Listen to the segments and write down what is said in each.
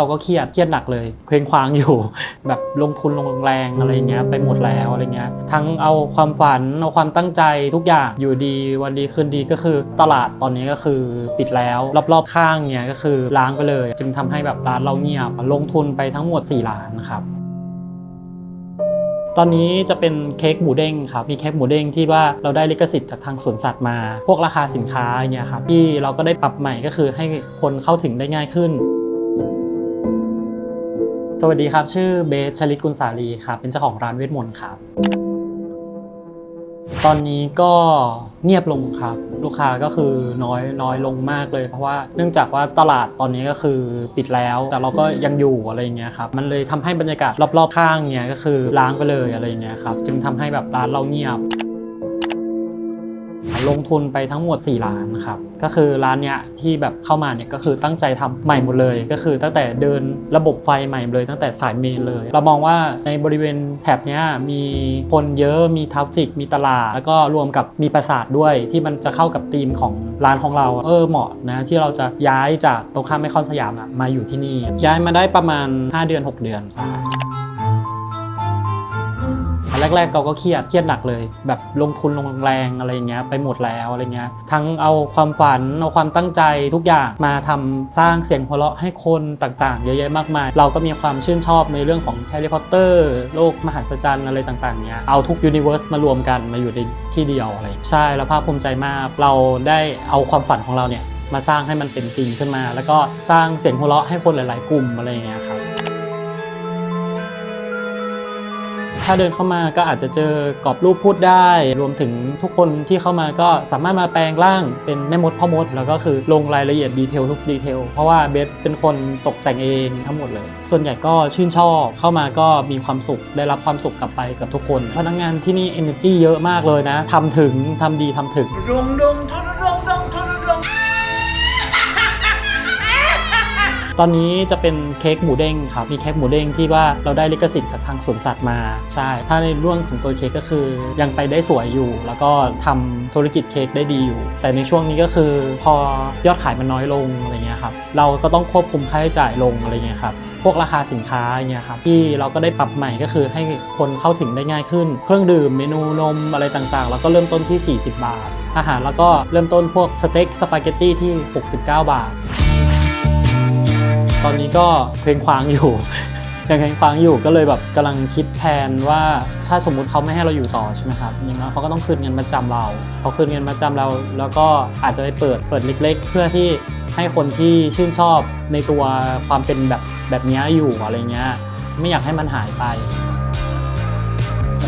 เราก็เครียดเครียดหนักเลยเคว้งคว้างอยู่ แบบลงทุนลงแรงอะไรเงี้ยไปหมดแล้วอะไรเงี้ยทั้งเอาความฝันเอาความตั้งใจทุกอย่างอยู่ดีวันดีคืนดีก็คือตลาดตอนนี้ก็คือปิดแล้วรอบๆข้างเงี้ยก็คือล้างไปเลย จึงทำให้แบบร้านเราเงียบลงทุนไปทั้งหมด 4 ล้านครับตอนนี้จะเป็นเค้กหมูเด้งครับ มีเค้กหมูเด้งที่ว่าเราได้ลิขสิทธิ์จากทางสวนสัตว์มา พวกราคาสินค้าอย่างเงี้ยครับที่เราก็ได้ปรับใหม่ก็คือให้คนเข้าถึงได้ง่ายขึ้น สวัสดีครับ ชื่อเบสชลิตกุลสาลีครับ เป็นเจ้าของร้านเวทมนต์ครับ ตอนนี้ก็เงียบลงครับ ลูกค้าก็คือน้อยน้อยลงมากเลย เพราะว่าเนื่องจากว่าตลาดตอนนี้ก็คือปิดแล้ว แต่เราก็ยังอยู่อะไรอย่างเงี้ยครับ มันเลยทำให้บรรยากาศรอบๆข้างเงี้ยก็คือล้างไปเลยอะไรอย่างเงี้ยครับ จึงทำให้แบบร้านเราเงียบ ลงทุนไปทั้งหมด 4 ล้านครับก็คือร้านเนี้ยที่แบบเข้ามาเนี่ยก็คือตั้งใจทำใหม่หมดเลย ก็คือตั้งแต่เดินระบบไฟใหม่เลย ตั้งแต่สายเมนเลย เรามองว่าในบริเวณแถบเนี้ยมีคนเยอะมีทราฟฟิก มีตลาด แล้วก็รวมกับมีปราสาทด้วยที่มันจะเข้ากับธีมของร้านของเราเออเหมาะนะที่เราจะย้ายจากตรงข้ามไมคอนสยามมาอยู่ที่นี่ ย้ายมาได้ประมาณ 5 เดือน 6 เดือนใช่ แรกๆเราก็เครียดเครียดหนักเลย แบบลงทุนลงแรงอะไรเงี้ยไปหมดแล้วอะไรเงี้ยทั้งเอาความฝันเอาความตั้งใจทุกอย่างมาทำสร้างเสียงหัวเราะให้คนต่างๆ เยอะแยะมากมาย เราก็มีความชื่นชอบในเรื่องของแฮร์รี่พอตเตอร์โลกมหัศจรรย์อะไรต่างๆเนี้ยเอาทุกยูนิเวอร์สมารวมกันมาอยู่ในที่เดียวอะไรใช่แล้วภาคภูมิใจมากเราได้เอาความฝันของเราเนี่ยมาสร้างให้มันเป็นจริงขึ้นมา แล้วก็สร้างเสียงหัวเราะให้คนหลาย ๆ กลุ่มอะไรเงี้ยครับ ถ้าเดินเข้ามาก็อาจจะเจอกรอบรูปพูดได้ รวมถึงทุกคนที่เข้ามาก็สามารถมาแปลงร่างเป็นแม่มดพ่อมด แล้วก็คือลงรายละเอียดดีเทลทุกดีเทลเพราะว่าเบสเป็นคนตกแต่งเองทั้งหมดเลย ส่วนใหญ่ก็ชื่นชอบเข้ามาก็มีความสุขได้รับความสุขกลับไปกับทุกคน พนักงานที่นี่ energy เยอะมากเลยนะทำถึงทำดีทำถึงดงดงทอ ตอนนี้จะเป็นเค้กหมูเด้งครับมีเค้กหมูเด้งที่ว่าเราได้ลิขสิทธิ์จากทางสวนสัตว์มาใช่ ถ้าในเรื่องของตัวเค้กก็คือยังไปได้สวยอยู่ แล้วก็ทำธุรกิจเค้กได้ดีอยู่ แต่ในช่วงนี้ก็คือพอยอดขายมันน้อยลงอะไรเงี้ยครับเราก็ต้องควบคุมค่าใช้จ่ายลงอะไรเงี้ยครับพวกราคาสินค้าอย่างเงี้ยครับที่เราก็ได้ปรับใหม่ก็คือให้คนเข้าถึงได้ง่ายขึ้น เครื่องดื่มเมนูนมอะไรต่างๆ แล้วก็เริ่มต้นที่ 40 บาท อาหารแล้วก็เริ่มต้นพวกสเต็กสปาเกตตี้ที่ 69 บาท ตอนนี้ก็เคว้งคว้างอยู่ ยังเคว้งคว้างอยู่ก็เลยแบบกำลังคิดแทนว่าถ้าสมมุติเขาไม่ให้เราอยู่ต่อใช่ไหมครับอย่างน้อยเขาก็ต้องคืนเงินมาจำเราเขาคืนเงินมาจำเรา แล้วก็อาจจะไปเปิดเปิดเล็ก ๆ เพื่อที่ให้คนที่ชื่นชอบในตัวความเป็นแบบแบบเนี้ยอยู่อะไรเงี้ยไม่อยากให้มันหายไป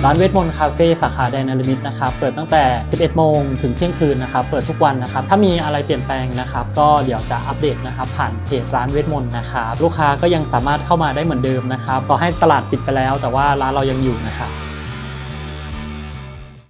ร้านเวทมนต์คาเฟ่สาขาแดนนาริมิตนะครับเปิดตั้งแต่ 11 โมงถึงเที่ยงคืนนะครับเปิดทุกวันนะครับถ้ามีอะไรเปลี่ยนแปลงนะครับก็เดี๋ยวจะอัปเดตนะครับผ่านเพจร้านเวทมนต์นะครับลูกค้าก็ยังสามารถเข้ามาได้เหมือนเดิมนะครับต่อให้ตลาดปิดไปแล้ว แต่ว่าร้านเรายังอยู่นะครับ